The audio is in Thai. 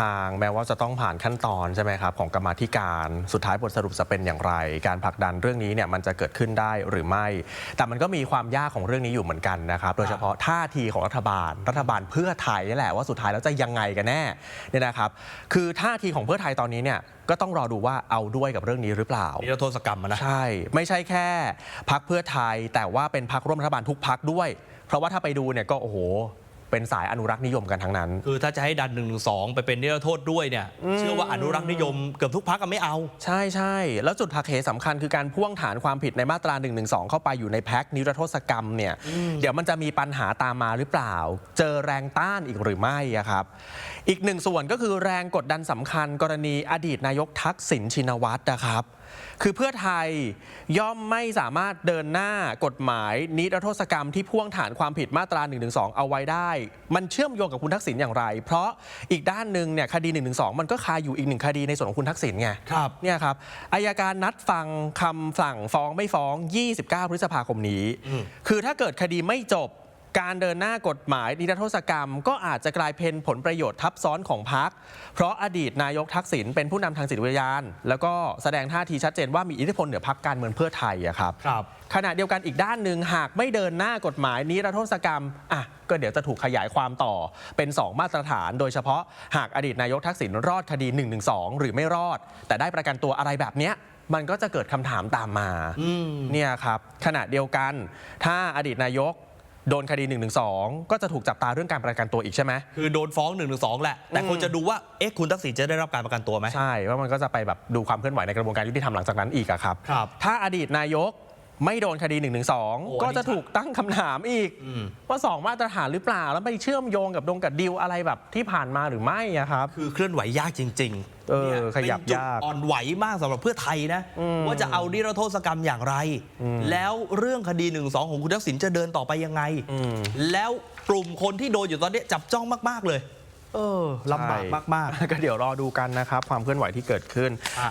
ทางแม้ว่าจะต้องผ่านขั้นตอนใช่ไหมครับของกรรมาธิการสุดท้ายบทสรุปจะเป็นอย่างไร การผลักดันเรื่องนี้เนี่ยมันจะเกิดขึ้นได้หรือไม่ แต่มันก็มีความยากของเรื่องนี้อยู่เหมือนกันนะครับโดยเฉพาะท่าทีของรัฐบาล รัฐบาลเพื่อไทยนี่แหละว่าสุดท้ายแล้วจะยังไงกันแน่เนี่ยนะครับ คือท่าทีของเพื่อไทยตอนนี้เนี่ยก็ต้องรอดูว่าเอาด้วยกับเรื่องนี้หรือเปล่านิรโทษกรรมอะนะใช่ ไม่ใช่แค่พักเพื่อไทยแต่ว่าเป็นพักร่วมรัฐบาลทุกพักด้วย เพราะว่าถ้าไปดูเนี่ยก็โอ้โห เป็นสายอนุรักษ์นิยมกันทั้งนั้น คือถ้าจะให้ดัน1นึไปเป็นนิรโทษด้วยเนี่ยเชื่อว่าอนุรักษ์นิยมเกือบทุกพักก็ไม่เอา ใช่ใช่แล้วจุดหักเหสำคัญคือการพ่วงฐานความผิดในมาตรา1นึเข้าไปอยู่ในแพ็คนิรโทษกรรมเนี่ยเดี๋ยวมันจะมีปัญหาตามมาหรือเปล่า เจอแรงต้านอีกหรือไม่อะครับอีกหนึ่งส่วนก็คือแรงกดดันสำคัญกรณีอดีตนายกทักษิณชินวัตรนะครับคือเพื่อไทยย่อมไม่สามารถเดินหน้ากฎหมายนิรโทษกรรมที่พ่วงฐานความผิดมาตรา1นึเอาไว้ได้ มันเชื่อมโยงกับคุณทักษิณอย่างไร เพราะอีกด้านหนึ่งเนี่ยคดี1นึมันก็คาอยู่อีกหนึ่งคดีในส่วนของคุณทักษิณไงครับเนี่ยครับอายการนัดฟังคำสั่งฟ้องไม่ฟ้อง 29 พฤษภาคมนี้ คือถ้าเกิดคดีไม่จบ การเดินหน้ากฎหมายนิรโทษกรรม ก็อาจจะกลายเป็นผลประโยชน์ทับซ้อนของพรรคเพราะอดีตนายกทักษิณเป็นผู้นำทางจิตวิญญาณ แล้วก็แสดงท่าทีชัดเจนว่ามีอิทธิพลเหนือพรรคการเมืองเพื่อไทยอะครับครับ ขณะเดียวกันอีกด้านหนึ่งหากไม่เดินหน้ากฎหมายนิรโทษกรรมอะก็เดี๋ยวจะถูกขยายความต่อเป็น 2 มาตรฐาน โดยเฉพาะหากอดีตนายกทักษิณรอดคดี1 1 2หรือไม่รอด แต่ได้ประกันตัวอะไรแบบเนี้ยมันก็จะเกิดคำถามตามมาอืมเนี่ยครับขณะเดียวกัน ถ้าอดีตนายก โดนคดี1 1 2ก็จะถูกจับตาเรื่องการประกันตัวอีกใช่ไหมคือโดนฟ้อง1นึแหละ แต่คนจะดูว่า เอ๊ะ คุณทักษิณจะได้รับการประกันตัวไหมใช่ว่ามันก็จะไปแบบดูความเคลื่อนไหวในกระบวนการยุติธรรมหลังจากนั้นอีกอะครับ ครับ ถ้าอดีตนายก ไม่โดนคดี1นึโอ้ก็จะถูกตั้งคำถามอีกอืมว่าสองมาตรฐานหรือเปล่า แล้วไปเชื่อมโยงกับดงกับดิวอะไรแบบที่ผ่านมาหรือไม่อะครับ คือเคลื่อนไหวยากจริงๆเออนี่ขยับเป็นจุดยากอ่อนไหวมากสำหรับเพื่อไทยนะ ว่าจะเอานิรโทษกรรมอย่างไร แล้วเรื่องคดี1นึของคุณทักษิณจะเดินต่อไปยังไงอืมแล้วกลุ่มคนที่โดนอยู่ตอนนี้จับจ้องมาก ๆเลย เออลำบากมากก็เดี๋ยวรอดูกันนะครับ ความเคลื่อนไหวที่เกิดขึ้นอะ